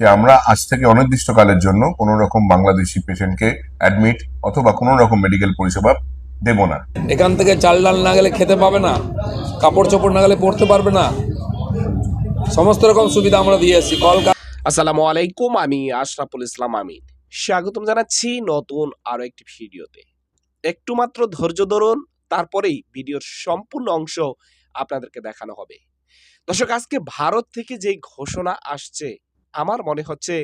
যে আমরা আজ থেকে অনির্দিষ্টকালের জন্য কোনো রকম বাংলাদেশি পেশেন্টকে অ্যাডমিট অথবা কোনো রকম মেডিকেল পরিষেবা দেব না। এখান থেকে চাল ডাল না গেলে খেতে পাবে না কাপড় চোপড় না গেলে পরতে পারবে না। সমস্ত রকম সুবিধা আমরা দিয়ে আসছি। কল আসসালামু আলাইকুম আমি আশরাফুল ইসলাম আমিন। স্বাগতম জানাচ্ছি নতুন আরও একটি ভিডিওতে। একটু মাত্র ধৈর্য ধরুন তারপরেই ভিডিওর সম্পূর্ণ অংশ আপনাদেরকে দেখানো হবে। দর্শক আজকে ভারত থেকে যে ঘোষণা আসছে আমার মনে হচ্ছে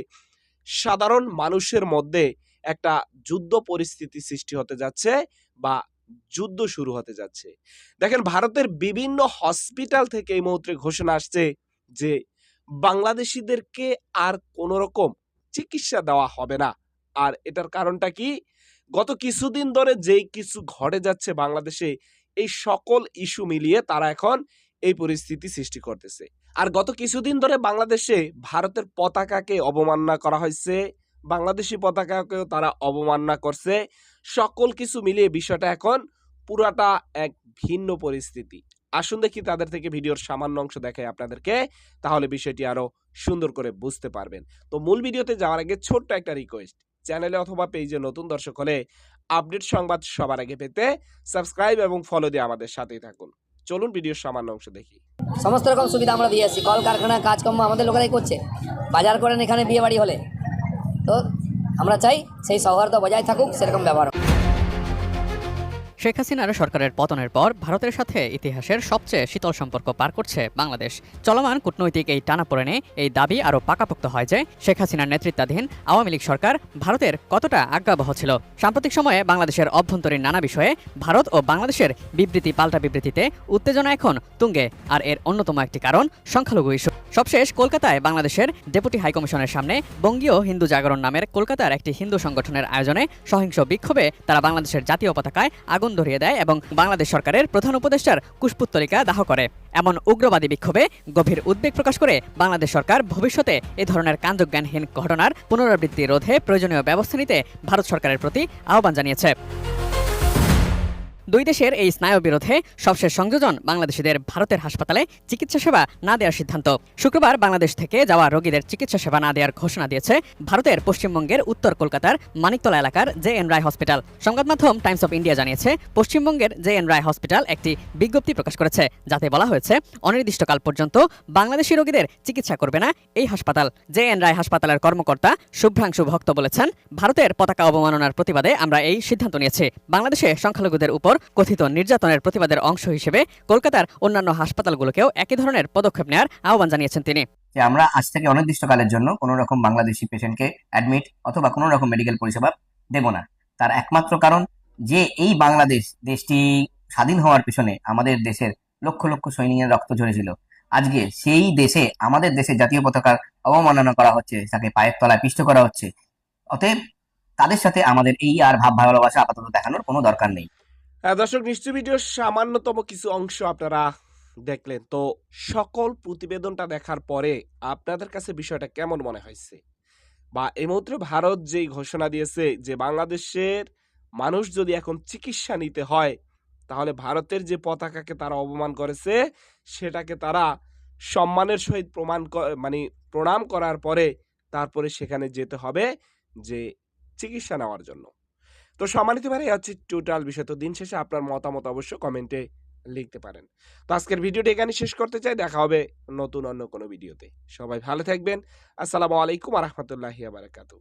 সাধারণ মানুষের মধ্যে একটা যুদ্ধ পরিস্থিতি সৃষ্টি হতে যাচ্ছে বা যুদ্ধ শুরু হতে যাচ্ছে। দেখেন, ভারতের বিভিন্ন হসপিটাল থেকে এই মুহূর্তে ঘোষণা আসছে যে বাংলাদেশিদেরকে আর কোনো রকম চিকিৎসা দেওয়া হবে না। আর এটার কারণটা কি? গত কিছুদিন ধরে যেই কিছু ঘটে যাচ্ছে বাংলাদেশে, এই সকল ইস্যু মিলিয়ে তারা এখন এই পরিস্থিতি সৃষ্টি করতেছে। আর গত কিছুদিন ধরে বাংলাদেশে ভারতের পতাকাকে অবমাননা করা হয়েছে, বাংলাদেশি পতাকাকেও তারা অবমাননা করছে। সকল কিছু মিলিয়ে বিষয়টা এখন পুরাটা এক ভিন্ন পরিস্থিতি। আসুন দেখি তাদের থেকে ভিডিওর সামান্য অংশ দেখাই আপনাদেরকে, তাহলে বিষয়টি আরও সুন্দর করে বুঝতে পারবেন। তো মূল ভিডিওতে যাওয়ার আগে ছোট্ট একটা রিকোয়েস্ট চ্যানেলে অথবা পেজে নতুন দর্শক হলে আপডেট সংবাদ সবার আগে পেতে সাবস্ক্রাইব এবং ফলো দিয়ে আমাদের সাথেই থাকুন। চলুন ভিডিওর সামান্য অংশ দেখি। সমস্ত রকম সুবিধা আমরা দিয়ে আসছি। কল কারখানা কাজকর্ম আমাদের লোকেরাই করছে। বাজার করেন এখানে বিয়ে বাড়ি হলে। তো আমরা চাই সেই সৌহার্দ্য বজায় থাকুক, সেরকম ব্যবহার। শেখ হাসিনার সরকারের পতনের পর ভারতের সাথে ইতিহাসের সবচেয়ে শীতল সম্পর্ক পার করছে বাংলাদেশ। চলমান কূটনৈতিক এই টানাপোড়েনে এই দাবি আরও পাকাপোক্ত হয় যে, শেখ হাসিনার নেতৃত্বাধীন আওয়ামী লীগ সরকার ভারতের কতটা আজ্ঞাবহ ছিল। সাম্প্রতিক সময়ে বাংলাদেশের অভ্যন্তরীণ নানা বিষয়ে ভারত ও বাংলাদেশের বিবৃতি পাল্টা বিবৃতিতে উত্তেজনা এখন তুঙ্গে। আর এর অন্যতম একটি কারণ সংখ্যালঘু ইস্যু। সবশেষ কলকাতায় বাংলাদেশের ডেপুটি হাইকমিশনের সামনে বঙ্গীয় হিন্দু জাগরণ নামের কলকাতার একটি হিন্দু সংগঠনের আয়োজনে সহিংস বিক্ষোভে তারা বাংলাদেশের জাতীয় পতাকায় আগুন ধরিয়ে দেয় এবং বাংলাদেশ সরকারের প্রধান উপদেষ্টার কুশপুত্তলিকা দাহ করে। এমন উগ্রবাদী বিক্ষোভে গভীর উদ্বেগ প্রকাশ করে বাংলাদেশ সরকার ভবিষ্যতে এ ধরনের কাণ্ডজ্ঞানহীন ঘটনার পুনরাবৃত্তি রোধে প্রয়োজনীয় ব্যবস্থা নিতে ভারত সরকারের প্রতি আহ্বান জানিয়েছে। দুই দেশের এই স্নায়ু বিরোধে সবশেষ সংযোজন বাংলাদেশিদের ভারতের হাসপাতালে চিকিৎসা সেবা না দেওয়ার সিদ্ধান্ত। শুক্রবার বাংলাদেশ থেকে যাওয়া রোগীদের চিকিৎসা সেবা না দেওয়ার ঘোষণা দিয়েছে ভারতের পশ্চিমবঙ্গের উত্তর কলকাতার মানিকতলা এলাকার জে এন রায় হসপিটাল। সংবাদ মাধ্যম টাইমস অফ ইন্ডিয়া জানিয়েছে, পশ্চিমবঙ্গের জে এন রায় হসপিটাল একটি বিজ্ঞপ্তি প্রকাশ করেছে, যাতে বলা হয়েছে, অনির্দিষ্টকাল পর্যন্ত বাংলাদেশি রোগীদের চিকিৎসা করবে না এই হাসপাতাল। জে এন রায় হাসপাতালের কর্মকর্তা শুভ্রাংশু ভক্ত বলেছেন, ভারতের পতাকা অবমাননার প্রতিবাদে আমরা এই সিদ্ধান্ত নিয়েছি। বাংলাদেশে সংখ্যালঘুদের উপর কথিত নির্যাতনের প্রতিবাদের অংশ হিসেবে কলকাতার অন্যান্য হাসপাতালগুলোকেও একই ধরনের পদক্ষেপ নেওয়ার আহ্বান জানিয়েছেন তিনি। যে আমরা আজ থেকে অনির্দিষ্টকালের জন্য কোনো রকম বাংলাদেশি পেশেন্টকে অ্যাডমিট অথবা কোনো রকম মেডিকেল পরিষেবা দেব না। তার একমাত্র কারণ যে এই বাংলাদেশ দেশটি স্বাধীন হওয়ার পিছনে আমাদের দেশের লক্ষ লক্ষ সৈনিকের রক্ত ঝরেছিল। আজকে সেই দেশে, আমাদের দেশের জাতীয় পতাকার অবমাননা করা হচ্ছে, তাকে পায়ের তলায় পিষ্ট করা হচ্ছে। অতএব তাদের সাথে আমাদের এই আর ভাব ভালোবাসা আপাতত দেখানোর কোনো দরকার নেই। দর্শক নিশ্চয় ভিডিওর সামান্যতম কিছু অংশ আপনারা দেখলেন। তো সকল প্রতিবেদনটা দেখার পরে আপনাদের কাছে বিষয়টা কেমন মনে হয়েছে? বা এই মুহূর্তে ভারত যেই ঘোষণা দিয়েছে যে বাংলাদেশের মানুষ যদি এখন চিকিৎসা নিতে হয়, তাহলে ভারতের যে পতাকাকে তারা অপমান করেছে, সেটাকে তারা সম্মানের সহিত প্রমাণ মানে প্রণাম করার পরে তারপরে সেখানে যেতে হবে যে চিকিৎসা নেওয়ার জন্য। তো সম্মানিত ভাই হচ্ছে টোটাল বিষয়। তো দিন শেষে আপনার মতামত অবশ্য কমেন্টে লিখতে পারেন। তো আজকের ভিডিওটি এখানে শেষ করতে চাই। দেখা হবে নতুন অন্য কোনো ভিডিওতে। সবাই ভালো থাকবেন। আসসালামু আলাইকুম রহমতুল্লাহি বারাকাতু।